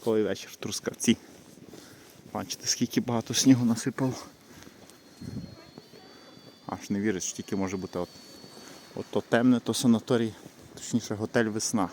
Казковий вечір в Трускавці. Бачите, скільки багато снігу насипало. Аж не віриш, що тільки може бути от, от то темне, то санаторій, точніше готель весна.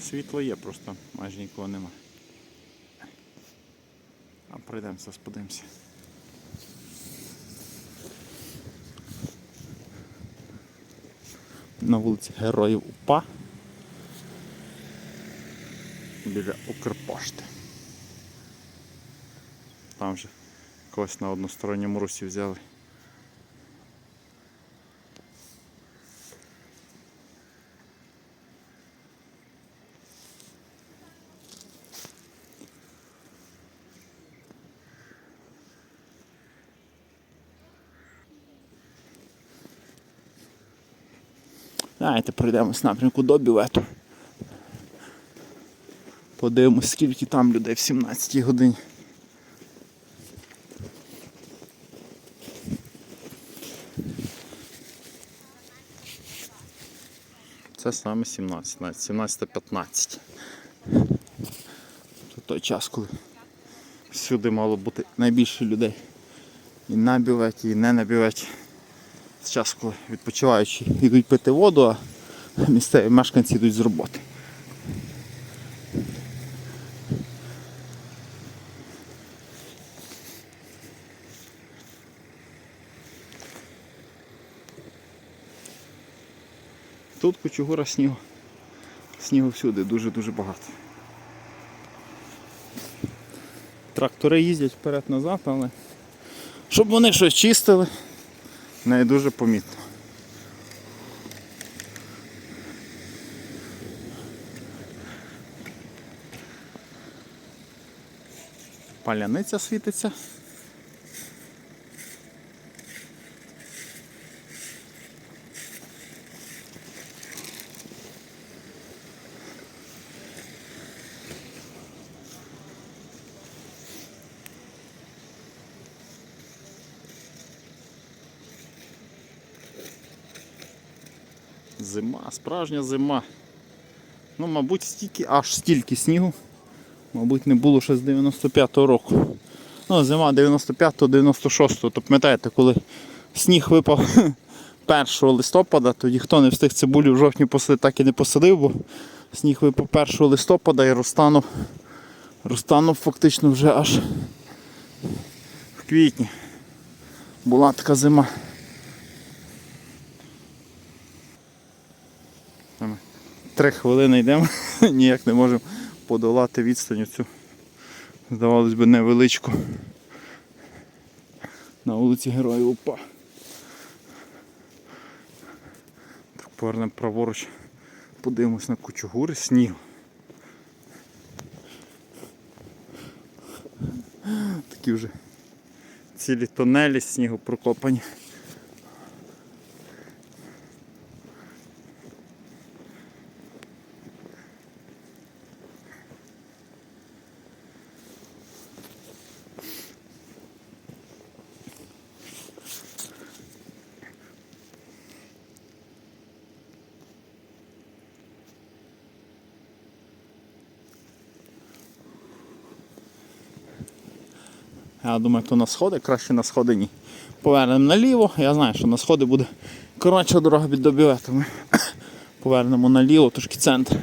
Світло є, просто майже нікого нема. А пройдемося, сподимося. На вулиці Героїв УПА біля Укрпошти. Там же когось на односторонньому русі взяли. Давайте пройдемось напрямку до бювету. Подивимось, скільки там людей в 17 годині. Це саме 17, навіть 17.15. Це той час, коли всюди мало бути найбільше людей. І на бюветі, і не на бюветі. Це час, коли відпочиваючі йдуть пити воду, а місцеві мешканці йдуть з роботи. Тут кучугура снігу. Снігу всюди, дуже-дуже багато. Трактори їздять вперед-назад, але щоб вони щось чистили, не дуже помітно. Паляниця світиться. Зима, справжня зима. Ну, мабуть, стільки, аж стільки снігу. Мабуть, не було ще з 95-го року. Ну, зима 95-96-го. То пам'ятаєте, коли сніг випав 1 листопада, тоді хто не встиг цибулю в жовтні посадити, так і не посадив, бо сніг випав 1 листопада і розтанув, розтанув фактично вже аж в квітні. Була така зима. Три хвилини йдемо, ніяк не можемо подолати відстань цю, здавалось би, невеличку. На вулиці Героїв УПА. Так, повернемо праворуч, подивимось на кучугури снігу. Такі вже цілі тонелі снігу прокопані. Я думаю, то на сходи, краще на сходи ні. Повернемо наліво. Я знаю, що на сходи буде коротша дорога від добівета. Ми повернемо наліво, трошки центр.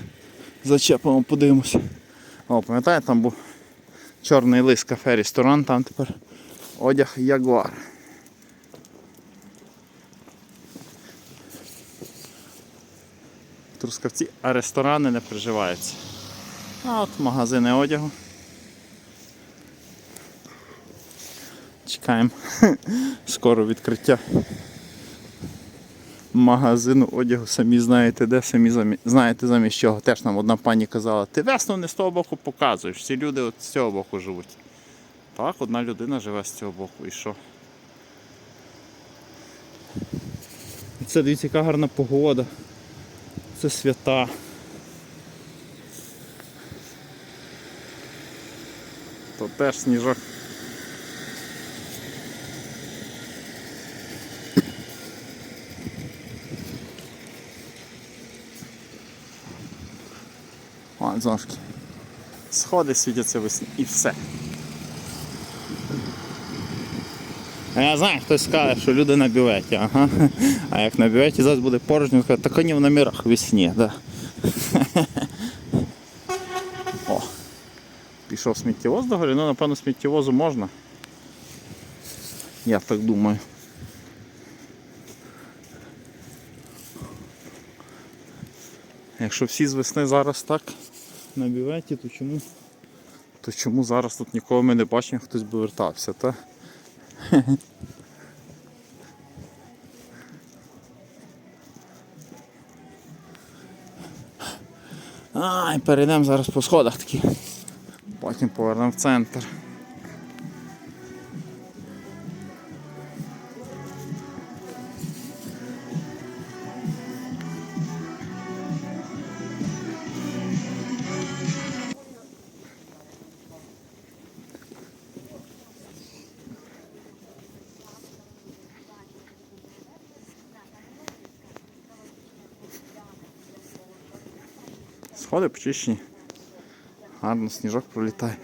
Зачепимо, подивимося. О, пам'ятаєте, там був чорний лис кафе ресторан, там тепер одяг Ягуар. Трускавці, а ресторани не приживаються. А от магазини одягу. Чекаємо. Скоро відкриття магазину одягу, самі знаєте де, самі замі... знаєте замість чого. Теж нам одна пані казала, ти весну не з того боку показуєш, всі люди от з цього боку живуть. Так, одна людина живе з цього боку і що? Це дивіться, яка гарна погода. Це свята. То теж сніжок. Зошки. Сходи світяться весні і все. Я знаю, хтось скаже, що люди на бюветі, ага. А як на бюветі зараз буде порожньо, скаже, так вони в номерах весні, да. О, пішов сміттєвоз до горі, ну напевно сміттєвозу можна. Я так думаю. Якщо всі з весни зараз так на бюветі, то чому, то чому зараз тут нікого ми не бачимо, хтось би вертався, та? Ай, перейдемо зараз по сходах такі. Потім повернемо в центр. Сходи почищені. Гарно сніжок пролітає.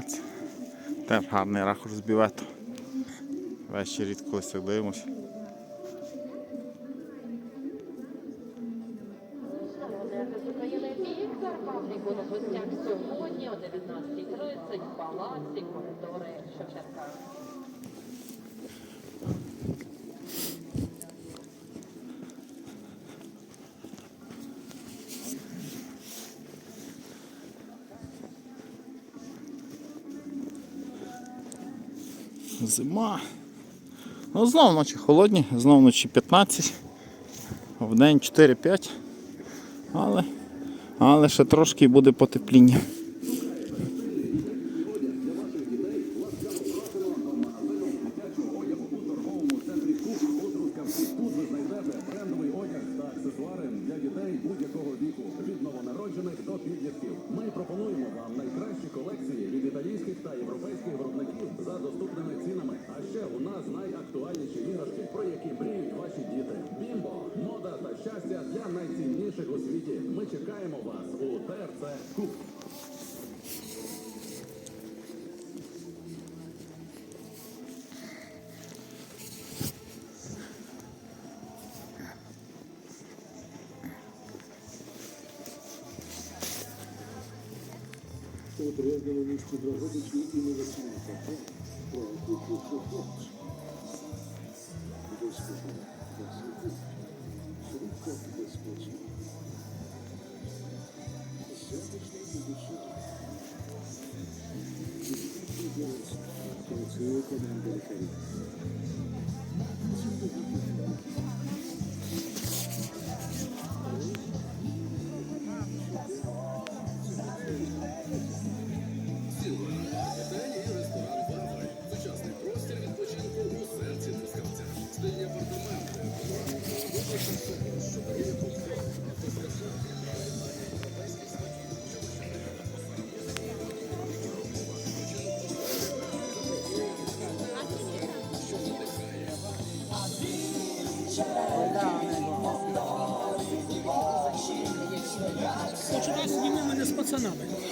А, це теж гарний ракурс з бівету. рідко колись так. Зима. Ну, знову ночі холодні, знову ночі 15, в день 4-5. Але, але ще трошки буде потепління. Чекаємо вас у ТРЦ Куб. От роздано місті Драгобичі і Новосілка. Франку Кучу Безпечно. Швидко безпечно. Сьогоднішній будучи. Працює команда лікарів.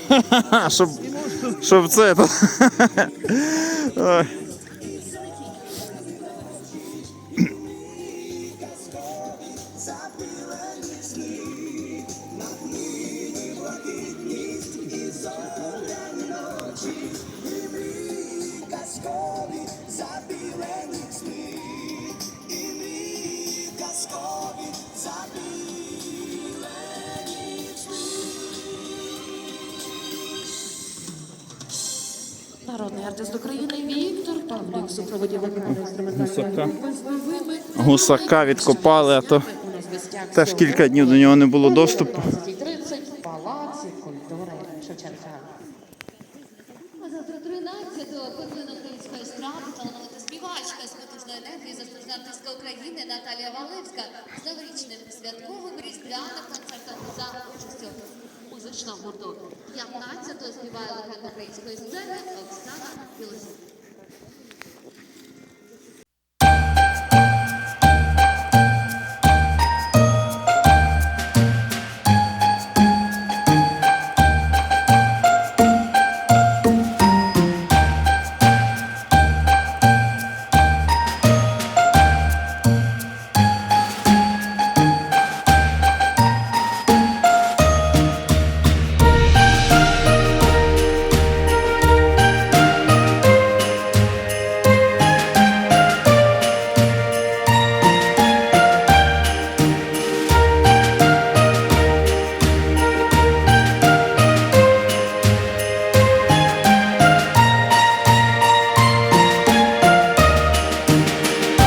щоб, щоб це. артист України Віктор Павлік в супроводі вокально-інструментальної групи з бойовими Гусака відкопали, а то теж кілька днів до нього не було доступу. о 12.30 в палаці культури Шевченка. Завтра 13-го перлина української естради, талановита співачка з потужною енергією заслужена артистка України Наталія Валевська з новорічним святковим різдвяним концертом за участю музичного гурту. 15-го співає легенда української сцени Оксана Білосюк.